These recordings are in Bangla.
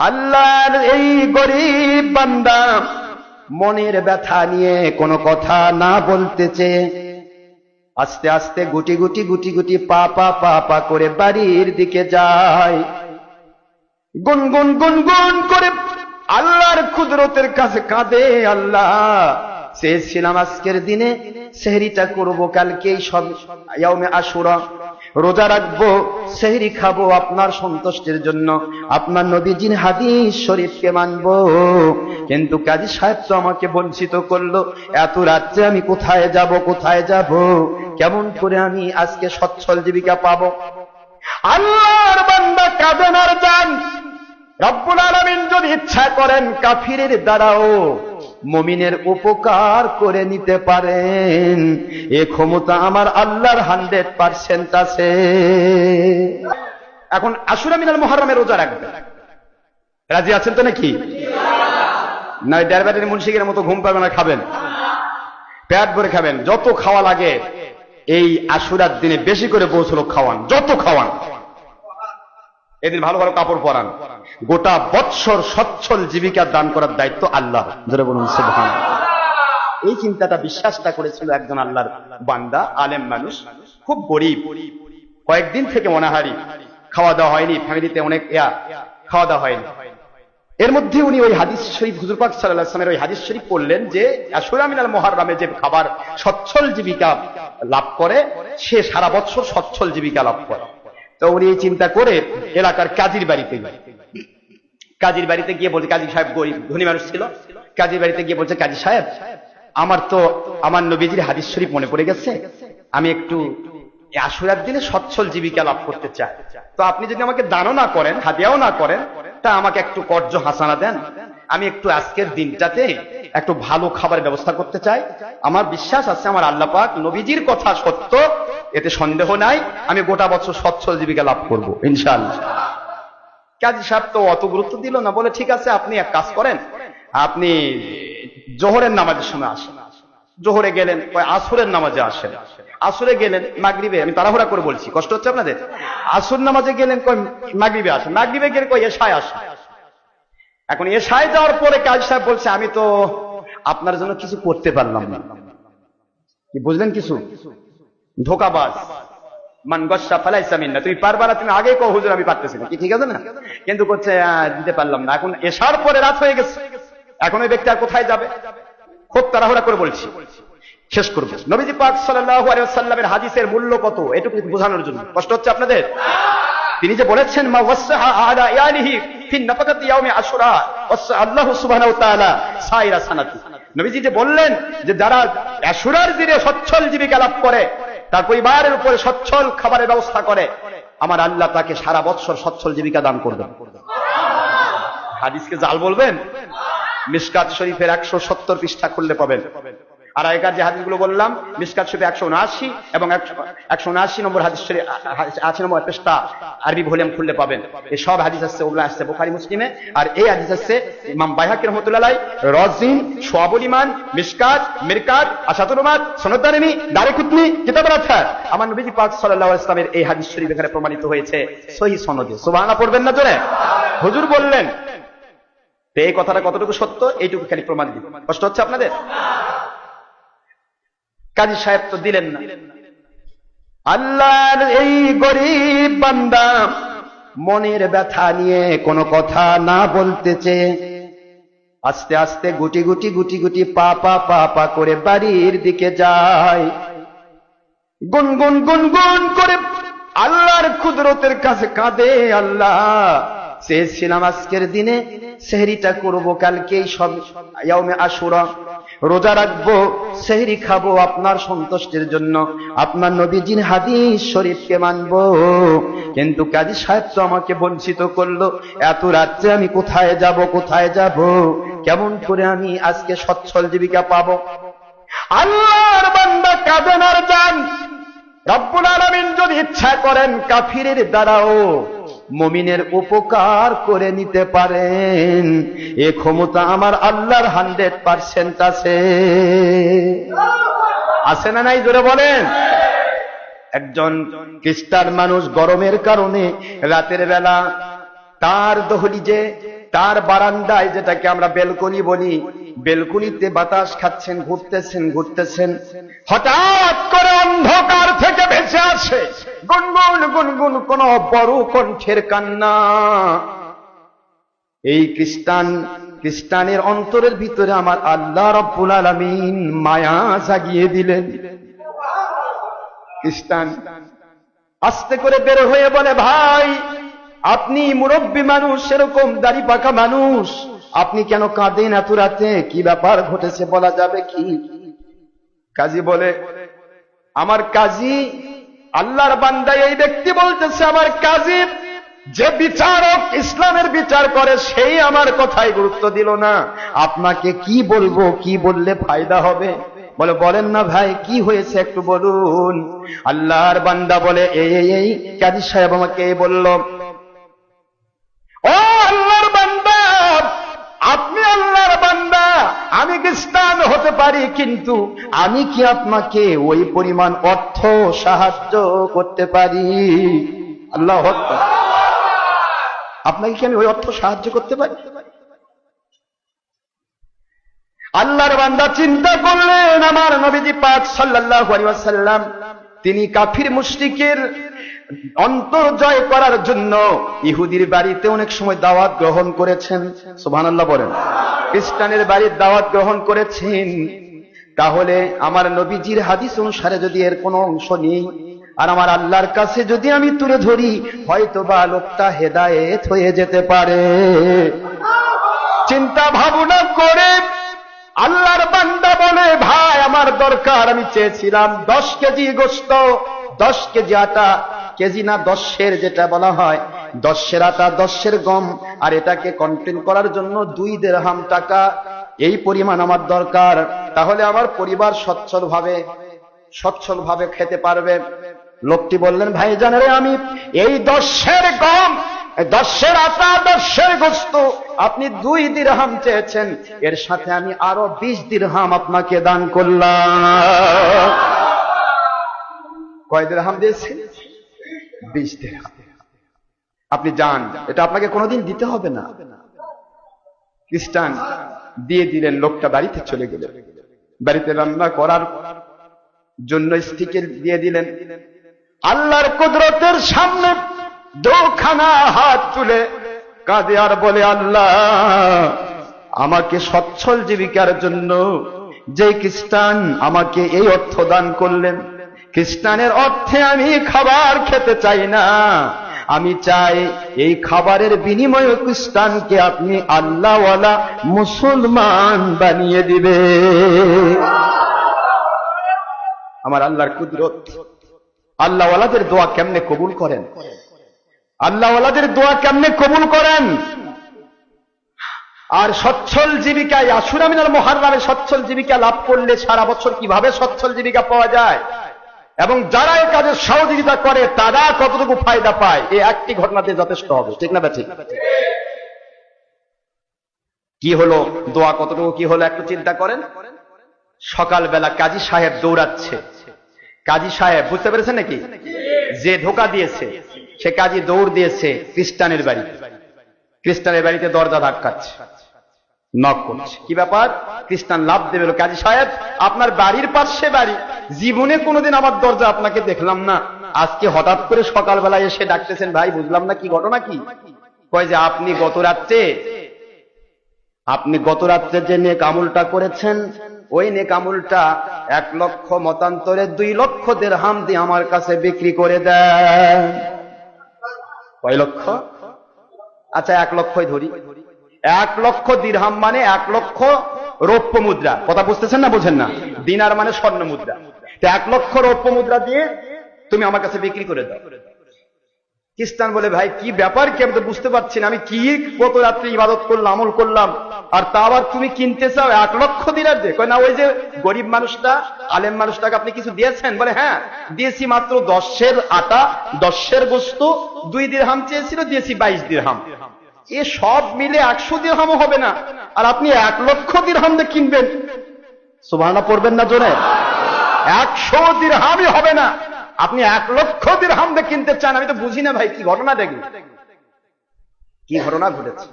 আল্লাহর এই গরিব বান্দা মনের ব্যথা নিয়ে কোনো কথা না বলতেছে। আস্তে আস্তে গুটি গুটি গুটি গুটি পা পা পা পা করে বাড়ির দিকে যায়। গুনগুন গুনগুন করে আল্লাহর কুদরতের কাছে কাঁদে আল্লাহ। চেয়েছিলাম আজকের দিনে সেহরিটা করব কালকে সব আশুরা। রোজা রাখব, সেহরি খাব আপনার সন্তুষ্টির জন্য। আপনার নবীজির হাদিস শরীফকে মানবো। কিন্তু কাজী সাহেব তো আমাকে বঞ্চিত করল, এত রাত্রে আমি কোথায় যাব কোথায় যাব? কেমন করে আমি আজকে সচ্ছল জীবিকা পাবো? আল্লাহর বান্দা কাঁদেন যান। রব্বুল আলমিন যদি ইচ্ছা করেন কাফিরের দ্বারাও মমিনের উপকার করে নিতে পারেন। এ ক্ষমতা আমার আল্লাহর হান্ড্রেড পার্সেন্ট আছে। এখন আশুরা মিনাল মহরমের রোজা রাখবে। রাজি আছেন তো নাকি? না ড্রাইভারের মুন্সিকের মতো ঘুম পাবে না, খাবেন। পেট ভরে খাবেন, যত খাওয়া লাগে, এই আশুরার দিনে বেশি করে পৌঁছলো খাওয়ান, যত খাওয়ান। এদিন ভালো ভালো কাপড় পরান। গোটা বৎসর সচ্ছল জীবিকা দান করার দায়িত্ব আল্লাহ ধরে বলুন সুবহান এই চিন্তাটা বিশ্বাসটা করেছিল একজন আল্লাহর বান্দা, আলেম মানুষ, খুব গরিব। কয়েকদিন থেকে মনাহারি খাওয়া দাওয়া হয়নি, ফ্যামিলিতে অনেক ইয়া, খাওয়া দাওয়া হয়নি। এর মধ্যে উনি ওই হাদিস শরীফ, হুজুর পাক আলাইহি ওই হাদিস শরীফ পড়লেন যে, আশুরা মিনাল মুহাররমে যে খাবার সচ্ছল জীবিকা লাভ করে, সে সারা বছর সচ্ছল জীবিকা লাভ করে। তো উনি চিন্তা করে এলাকার কাজীর বাড়িতে কাজীর বাড়িতে গিয়ে বলছে, কাজী সাহেব গরিব, ধনী মানুষ ছিল। কাজীর বাড়িতে গিয়ে বলছে, কাজী সাহেব, আমার তো, আমার নবীজির হাদিস শরীফ মনে পড়ে গেছে। আমি একটু আশুরার দিনে সচ্ছল জীবিকা লাভ করতে চাই। তো আপনি যদি আমাকে দানও না করেন হাদিয়াও না করেন, তা আমাকে একটু কর্য হাসানা দেন। আমি একটু আজকের দিনটাতে একটু ভালো খাবার ব্যবস্থা করতে চাই। আমার বিশ্বাস আছে, আমার আল্লাহ পাক নবীজির কথা সত্য এতে সন্দেহ নাই, আমি গোটা বছর সচ্ছল জীবিকা লাভ করব, ইনশাআল্লাহ। কাজী সাহেব তো অত গুরুত্ব দিল না, বলে ঠিক আছে, আপনি এক কাজ করেন, আপনি জোহরের নামাজের সময় আসেন। জোহরে গেলেন আসরের নামাজে আসেন। আসরে গেলেন, মাগরিবে, আমি তাড়াহুড়া করে বলছি, কষ্ট হচ্ছে আপনাদের? আসর নামাজে গেলেন কই মাগরিবে আসেন, মাগরিবে গেলে কই এসায় আসেন। এখন এসায় যাওয়ার পরে কাজ সাহেব বলছে, আমি তো আপনার জন্য কিছু করতে পারলাম না। বুঝলেন কিছু? ধোকাবাজ। মান গসা ফালাইসা মিন্না তুমি পারবা না, তুমি আগে কো হুজুর, আমি পারতেছি না। কি, ঠিক আছে না? কিন্তু করছে দিতে পারলাম না। এখন এসার পরে রাত হয়ে গেছে। এখন ওই ব্যক্তি আর কোথায় যাবে? খুব তাড়াহুড়া করে বলছি। শেষ করব। নবীজি পাক আলাইহি হাদিসের মূল্য কত? এটুকু বোঝানোর জন্য। কষ্ট হচ্ছে আপনাদের? তিনি যে বলেছেন নবীজি যে বললেন যে, যারা আশুরার দিনে সচ্ছল জীবিকা লাভ করে তার পরিবারের উপরে সচ্ছল খাবারের ব্যবস্থা করে। আমার আল্লাহ তাকে সারা বৎসর সচ্ছল জীবিকা দান করবেন। হাদিসকে জাল বলবেন? মিসকাত শরীফের একশো সত্তর পৃষ্ঠা খুললে পাবেন। আর আগেকার যে হাদিসগুলো বললাম, মিসকাত শরীফে একশো উনআশি এবং একশো উনআশি নম্বর হাদিস শরীফ আশি নম্বর পৃষ্ঠা আরবি ভলিউম খুললে পাবেন। এই সব হাদিস আসছে ওগুলো আসছে বোখারি, মুসলিমে। আর এই হাদিস আসছে ইমাম বাইহাকি রহমতুল্লাহ রজিন সোয়াবুল ইমান মিসকাত, মিরকাত আসাতুরমাত সনদারিনী দারেকুতনি কিতাবের আথার আমার নবীজি পাক আলাইহি ইসলামের এই হাদিস শরীফ এখানে প্রমাণিত হয়েছে সহি সনদে। সুবহানাল্লাহ পড়বেন না জোরে? হুজুর বললেন এই কথাটা কতটুকু সত্য? এইটুকু খালি প্রমাণ দিব কষ্ট হচ্ছে আপনাদের? কাজী সাহেব তো দিলেন না। আল্লাহর এই গরিব বান্দা মনের ব্যথা নিয়ে কোনো কথা না বলতেছে। আস্তে আস্তে গুটি গুটি গুটি গুটি পা পা পা পা করে বাড়ির দিকে যায়। গুনগুন গুনগুন করে আল্লাহর কুদরতের কাছে কাঁদে আল্লাহ। চেয়েছিলাম আজকের দিনে, সেহরিটা করব কালকে সব ইয়াউমে আশুরা। রোজা রাখব, সেহরি খাব আপনার সন্তুষ্টির জন্য। আপনার নবীজির হাদিস শরীফকে মানবো। কিন্তু কাজী সাহেব তো আমাকে বঞ্চিত করল, এত রাত্রে আমি কোথায় যাব কোথায় যাব? কেমন করে আমি আজকে সচ্ছল জীবিকা পাবো? আল্লাহর বান্দা কাঁদেন আর যান রব্বুল আলমিন যদি ইচ্ছা করেন কাফিরের দ্বারাও মমিনের উপকার করে নিতে পারেন। এ ক্ষমতা আমার আল্লাহর হান্ড্রেড পার্সেন্ট আছে। আছে না নাই, জোরে বলেন? একজন খ্রিস্টান মানুষ গরমের কারণে রাতের বেলা তার দহলিজে তার বারান্দায় যেটাকে আমরা বেলকনি বলি, বেলকনিতে বাতাস খাচ্ছেন, ঘুরতেছেন ঘুরতেছেন। হঠাৎ করে অন্ধকার থেকে গুনগুন গুনগুন কোন বড় কণ্ঠের কান্না। এই খ্রিস্টান, খ্রিস্টানের অন্তরের ভিতরে আমার আল্লাহ রব্বুল আলামিন মায়া জাগিয়ে দিলেন। খ্রিস্টান, আস্তে করে বের হয়ে বলে, ভাই, আপনি মুরব্বী মানুষ, সেরকম দাড়ি পাকা মানুষ। আপনি কেন কাঁদেন এত রাতে? কি ব্যাপার ঘটেছে বলা যাবে কি? কাজী বলে, আমার কাজী আল্লাহর বান্দায় এই ব্যক্তি বলতেছে, আমার কাজী যে বিচারক ইসলামের বিচার করে, সেই আমার কথায় গুরুত্ব দিল না। আপনাকে কি বলব, কি বললে ফায়দা হবে? বলে, বলেন না ভাই, কি হয়েছে একটু বলুন। আল্লাহর বান্দা বলে, এই এই কাজী সাহেব আমাকে বলল আল্লাহর বান্দা আপনি আল্লাহর বান্দা আমি খ্রিস্টান হতে পারি, কিন্তু আমি কি আপনাকে ওই পরিমাণ অর্থ সাহায্য করতে পারি? আল্লাহ আপনাকে কি আমি ওই অর্থ সাহায্য করতে পারি? আল্লাহর বান্দা চিন্তা করলেন, আমার নবীজি পাক সাল্লাল্লাহু আলাইহি ওয়াসাল্লাম, তিনি কাফির মুশরিকের অন্তর জয় করার জন্য ইহুদির বাড়িতে অনেক সময় দাওয়াত গ্রহণ করেছেন। সুবহানাল্লাহ বলেন। খ্রিস্টানের বাড়ির দাওয়াত গ্রহণ করেছেন, তাহলে আমার নবীজির হাদিস অনুসারে যদি এর কোনো অংশ নেই, আর আমার আল্লাহর কাছে যদি আমি তুলে ধরি হয়তো বা লোকটা হেদায়েত হয়ে যেতে পারে। চিন্তা ভাবনা করে আল্লাহর বান্দা বলে, ভাই, আমার দরকার, আমি চেয়েছিলাম দশ কেজি গোস্ত, দশ কেজি আটা কেজি না দশের যেটা বলা হয়, দশের আটা, দশের গম, আর এটাকে কন্টেন করার জন্য দুই দেড়হাম টাকা। এই পরিমাণ আমার দরকার। তাহলে আমার পরিবার সচ্ছল ভাবে সচ্ছল ভাবে খেতে পারবে। লোকটি বললেন ভাই জানারে আমি, এই দশের গম, দশের আটা, দশের গোস্ত, আপনি দুই দিরহাম চেয়েছেন। এর সাথে আমি আরও বিশ দিরহাম আপনাকে দান করলাম। কয় দিরহাম দিয়েছি বিশ দিরহাম আপনি যান, এটা আপনাকে কোনোদিন দিতে হবে না। খ্রিস্টান দিয়ে দিলেন, লোকটা বাড়িতে চলে গেল। বাড়িতে রান্না করার জন্য স্ত্রীকে দিয়ে দিলেন। আল্লাহর কুদরতের সামনে দুখানা হাত তুলে কাঁদে আর বলে, আল্লাহ, আমাকে সচ্ছল জীবিকার জন্য যে খ্রিস্টান আমাকে এই অর্থ দান করলেন খ্রিস্টানের অর্থে আমি খাবার খেতে চাই না। আমি চাই এই খাবারের বিনিময়ে খ্রিস্টানকে আপনি আল্লাহওয়ালা মুসলমান বানিয়ে দিবে। আমার আল্লাহর কুদরত। আল্লাহওয়ালাদের দোয়া কেমনে কবুল করেন? আল্লাহওয়ালাদের দোয়া কেমনে কবুল করেন? আর সচ্ছল জীবিকায় আসুরা মিনাল মহারামে সচ্ছল জীবিকা লাভ করলে সারা বছর কীভাবে সচ্ছল জীবিকা পাওয়া যায়? এবং যারা এই কাজের সহযোগিতা করে, তারা কতটুকু ফায়দা পায়? এই একটি ঘটনাতে যথেষ্ট হবে। ঠিক না ঠিক কি হলো? দোয়া কতটুকু? কি হলো? একটু চিন্তা করেন। সকালবেলা কাজী সাহেব দৌড়াচ্ছে। কাজী সাহেব, বুঝতে পেরেছেন নাকি? যে ধোকা দিয়েছে, সে কাজী দৌড় দিয়েছে, খ্রিস্টানের বাড়ি। খ্রিস্টানের বাড়িতে দরজা ধাক্কাচ্ছে। নক করছে। কি ব্যাপার? খ্রিস্টান লাভ দেবে কাজী সাহেব, আপনার বাড়ির পাশে বাড়ি। জীবনে কোনোদিন আমার দরজা আপনাকে দেখলাম না। আজকে হঠাৎ করে সকালবেলা এসে ডাকতেছেন, ভাই, বুঝলাম না কি ঘটনা কি? কয় যে, আপনি গত রাত্রে, আপনি গত রাত্রে যে নেক আমুলটা করেছেন, ওই নেক আমুলটা এক লক্ষ মতান্তরে দুই লক্ষ দেড়হাম দিয়ে আমার কাছে বিক্রি করে দেয় কয় লক্ষ? আচ্ছা এক লক্ষই ধরি। এক লক্ষ দিরহাম মানে এক লক্ষ রৌপ্য মুদ্রা। কথা বুঝতেছেন না বুঝেন না? দিনার মানে স্বর্ণ মুদ্রা। এক লক্ষ রৌপ্য মুদ্রা দিয়ে তুমি আমার কাছে বিক্রি করে দাও। খ্রিস্টান বলে, ভাই, কি ব্যাপার কি? আমি তো বুঝতে পারছি না। আমি কি কত রাত্রে ইবাদত করলাম, আমল করলাম, আর তা আবার তুমি কিনতে চাও? এক লক্ষ দিনার দিয়ে? না, ওই যে গরিব মানুষটা, আলেম মানুষটাকে আপনি কিছু দিয়েছেন? বলে হ্যাঁ দিয়েছি মাত্র দশের আটা, দশের বস্তু, দুই দিরহাম চেয়েছিল, দিয়েছি বাইশ দিরহাম। এ সব মিলে একশো দিরহামও হবে না। আর আপনি এক লক্ষ দিরহাম দিয়ে কিনবেন। সুবাহা পড়বেন না জোরে। একশো দিরহামই হবে না। আপনি এক লক্ষ দিরহাম দিয়ে কিনতে চান, আমি তো বুঝি না ভাই, কি ঘটনা দেখি? কি ঘটনা ঘটেছে?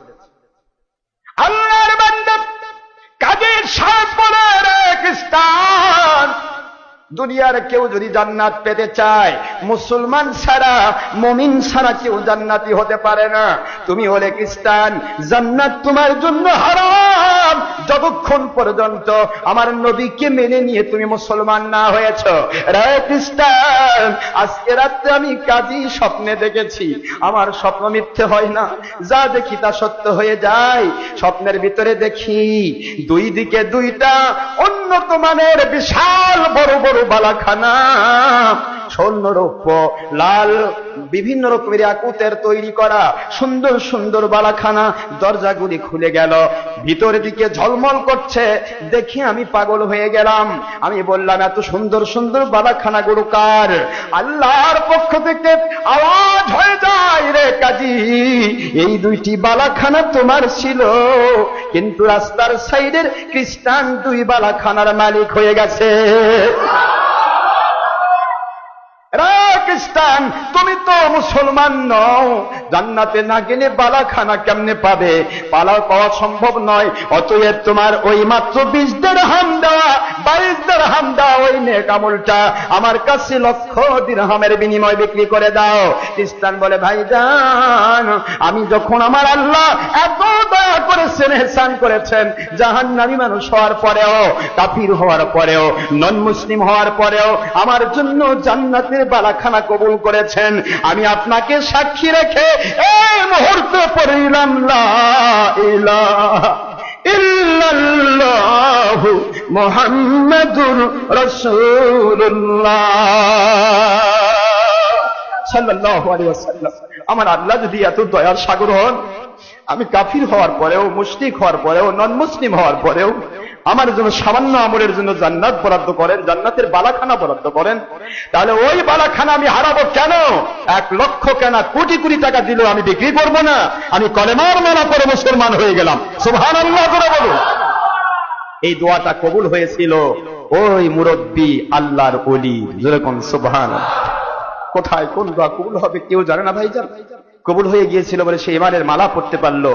আল্লাহর বান্দা কাজের সাপ এক স্থান দুনিয়ার কেউ যদি জান্নাত পেতে চায়, মুসলমান ছাড়া, মমিন ছাড়া কেউ জান্নাতি হতে পারে না। তুমি হলে খ্রিস্টান, জান্নাত তোমার জন্য হারাম। যতক্ষণ পর্যন্ত আমার নবীকে মেনে নিয়ে তুমি মুসলমান না হয়েছ। রে খ্রিস্টান। আজকে রাত্রে আমি কাজী স্বপ্নে দেখেছি। আমার স্বপ্ন মিথ্যে হয় না। যা দেখি তা সত্য হয়ে যায়। স্বপ্নের ভিতরে দেখি দুই দিকে দুইটা উন্নত মানের বিশাল বড় বড় বালাখানা। স্বর্ণ রৌপ্য লাল, বিভিন্ন রকমের আকুতের তৈরি করা সুন্দর সুন্দর বালাখানা দরজাগুলি খুলে গেল। ভিতরের দিকে ঝলমল করছে, দেখে আমি পাগল হয়ে গেলাম। আমি বললাম, এত সুন্দর সুন্দর বালাখানা গুলো কার? আল্লাহর পক্ষ থেকে আওয়াজ হয়ে যায় রে কাজী। এই দুইটি বালাখানা তোমার ছিল, কিন্তু রাস্তার সাইডের খ্রিস্টান দুই বালাখানার মালিক হয়ে গেছে। রা খ্রিস্টান তুমি তো মুসলমান নও। জান্নাতে না গেলে বালাখানা কেমনে পাবে? পালা পাওয়া সম্ভব নয়। অতএব তোমার ওই মাত্র বিশ দের হাম দেওয়া, বাইশ দের হাম দেওয়া ওই নেক আমলটা আমার কাছে লক্ষ দিরহামের বিনিময় বিক্রি করে দাও। খ্রিস্টান বলে ভাই যান আমি যখন আমার আল্লাহ এত দয়া করেছেন হেসান করেছেন জাহান নামী মানুষ হওয়ার পরেও, কাফির হওয়ার পরেও নন মুসলিম হওয়ার পরেও, আমার জন্য জান্নাতের বালাখানা কবুল করেছেন। আমি আপনাকে সাক্ষী রেখে এই মুহূর্তে পড়িলাম মোহাম্মদুর রসুল্লাহ সাল্লাহ ওয়াসাল্লাম। আমার আল্লাহ যদি এত দয়ার সাগর হন, আমি কাফির হওয়ার পরেও, মুশরিক হওয়ার পরেও নন মুসলিম হওয়ার পরেও, আমার জন্য সামান্য আমলের জন্য জান্নাত বরাদ্দ করেন, জান্নাতের বালাখানা বরাদ্দ করেন, তাহলে ওই বালাখানা আমি হারাবো কেন? এক লক্ষ কেন কোটি কোটি টাকা দিলেও আমি বিক্রি করব না। আমি কলেমার মানা করে মুসলমান হয়ে গেলাম। সুবহানাল্লাহ করে বলুন। এই দোয়াটা কবুল হয়েছিল ওই মুরব্বী আল্লাহর অলি যেরকম সুবহান কোথায়, কোন দোয়া কবুল হবে, কেউ জানে না ভাই যান কবুল হয়ে গিয়েছিল বলে সে ইমানের মালা পড়তে পারল।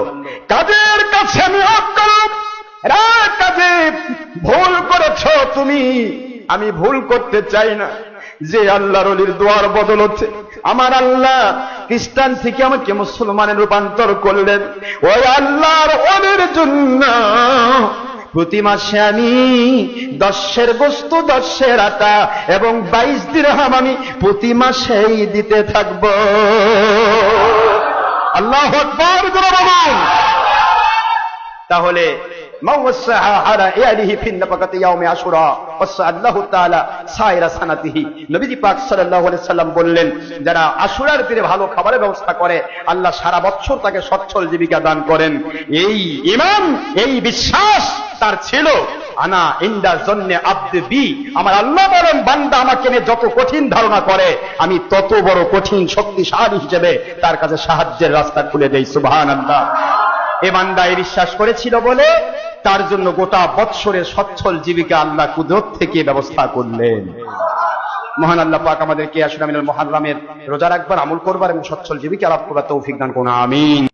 কাদের কাছে আমি কাজে ভুল করেছ তুমি। আমি ভুল করতে চাই না। যে আল্লাহর অলির দোয়ার বদল হচ্ছে, আমার আল্লাহ খ্রিস্টান থেকে আমাকে মুসলমানের রূপান্তর করলেন। ওই আল্লাহর অলির জন্য প্রতি মাসে আমি দশের বস্তু, দশের আটা এবং বাইশ দিরহাম আমি প্রতি মাসেই দিতে থাকব। আল্লাহ তাহলে বললেন, যারা আশুরার দিনে ভালো খাবারের ব্যবস্থা করে, আল্লাহ সারা বছর তাকে সচ্ছল জীবিকা দান করেন। এই ইমান এই বিশ্বাস তার ছিল। আনা জন্যে আব্দে বি, আমার আল্লাহ বলেন, বান্দা আমাকে নিয়ে যত কঠিন ধারণা করে, আমি তত বড় কঠিন শক্তিশালী হিসেবে তার কাছে সাহায্যের রাস্তা খুলে দেই আল্লাহ এ বান্দা বিশ্বাস করেছিল বলে তার জন্য গোটা বৎসরে সচ্ছল জীবিকা আল্লাহ কুদরত থেকে ব্যবস্থা করলেন। মহান আল্লাহ পাক আমাদেরকে আসলে মহারামের রোজা রাখবার, আমল করবার এবং সচ্ছল জীবিকা লাভ করবার তৌফিক দান করুন, আমিন।